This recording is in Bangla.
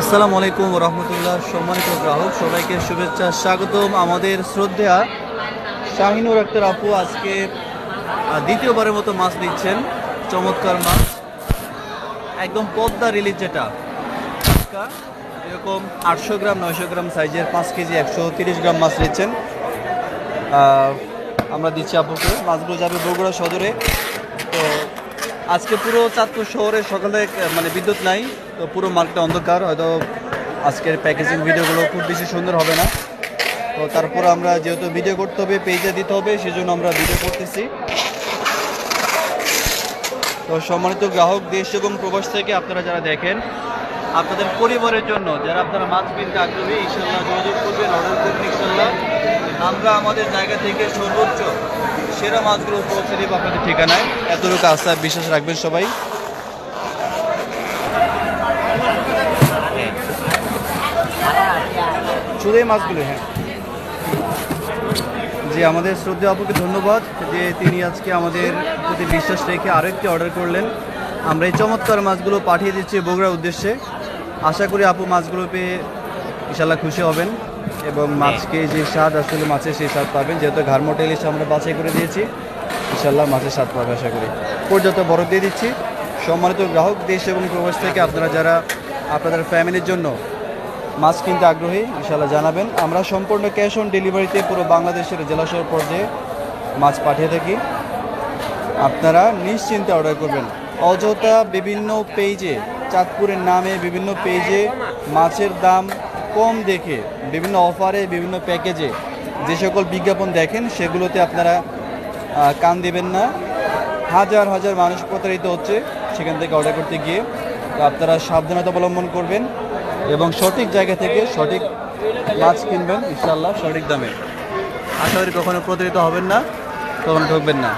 আসসালামু আলাইকুম রহমতুল্লাহ। সম্মানিত গ্রাহক সবাইকে শুভেচ্ছা স্বাগতম আমাদের শ্রদ্ধা শাহিনুর আক্তার আপু আজকে দ্বিতীয়বারের মতো মাছ দিচ্ছেন চমৎকার মাছ। একদম পদ্মা রিলিজ যেটা। এরকম আটশো গ্রাম নয়শো গ্রাম সাইজের পাঁচ কেজি একশো তিরিশ গ্রাম মাছ নিচ্ছেন। আহ, আমরা দিচ্ছি আপুকে। মাছগুলো যাবে বগুড়া সদরে। তো আজকে পুরো চাঁদপুর শহরে সকালে মানে বিদ্যুৎ নাই। তো পুরো মার্কেটটা অন্ধকার, হয়তো আজকের প্যাকেজিং ভিডিওগুলো খুব বেশি সুন্দর হবে না। তো তারপর আমরা যেহেতু ভিডিও করতে হবে পেজে দিতে হবে, সেজন্য আমরা ভিডিও করতেছি। তো সম্মানিত গ্রাহক, দেশ এবং প্রবাস থেকে আপনারা যারা দেখেন, আপনাদের পরিবারের জন্য, যারা আপনারা মাছ কিনতে আগ্রহী ইনশাল্লাহ যোগাযোগ করবেন অর্ডার করবেন ইনশাল্লাহ আমরা আমাদের জায়গা থেকে সর্বোচ্চ সেরা মাছগুলো পৌঁছে দেবো আপনাদের ঠিকানায়। এতটুকু আস্থা, বিশ্বাস রাখবেন সবাই। শুধু এই মাছগুলো হ্যাঁ। যে আমাদের শ্রদ্ধা আপুকে ধন্যবাদ যে তিনি আজকে আমাদের প্রতি বিশ্বাস রেখে আরও একটি অর্ডার করলেন। আমরা এই চমৎকার মাছগুলো পাঠিয়ে দিচ্ছি বগুড়ার উদ্দেশ্যে। আশা করি আপু মাছগুলো পেয়ে ইশাল্লাহ খুশি হবেন এবং মাছকে যে স্বাদ আসলে মাছের সেই স্বাদ পাবেন যেহেতু ঘাড়মোটা ইলিশ আমরা বাছাই করে দিয়েছি। ইনশাল্লাহ মাছের স্বাদ পাবে আশা করি। পর্যাপ্ত বরফ দিয়ে দিচ্ছি। সম্মানিত গ্রাহক দেশ এবং প্রবাস থেকে আপনারা যারা আপনাদের ফ্যামিলির জন্য মাছ কিনতে আগ্রহী ইনশাল্লাহ জানাবেন। আমরা সম্পূর্ণ ক্যাশ অন ডেলিভারিতে পুরো বাংলাদেশের জেলা শহর পর্যায়ে মাছ পাঠিয়ে থাকি। আপনারা নিশ্চিন্তে অর্ডার করবেন। অযথা বিভিন্ন পেজে চাঁদপুরের নামে বিভিন্ন পেজে মাছের দাম কম দেখে, বিভিন্ন অফারে বিভিন্ন প্যাকেজে যে সকল বিজ্ঞাপন দেখেন, সেগুলোতে আপনারা কান দেবেন না। হাজার হাজার মানুষ প্রতারিত হচ্ছে সেখান থেকে অর্ডার করতে গিয়ে। তো আপনারা সাবধানতা অবলম্বন করবেন। এবং সঠিক জায়গা থেকে সঠিক মাছ কিনবেন ইনশাল্লাহ সঠিক দামে। আশা করি কখনো প্রতারিত হবেন না, কখনো ঢুকবেন না।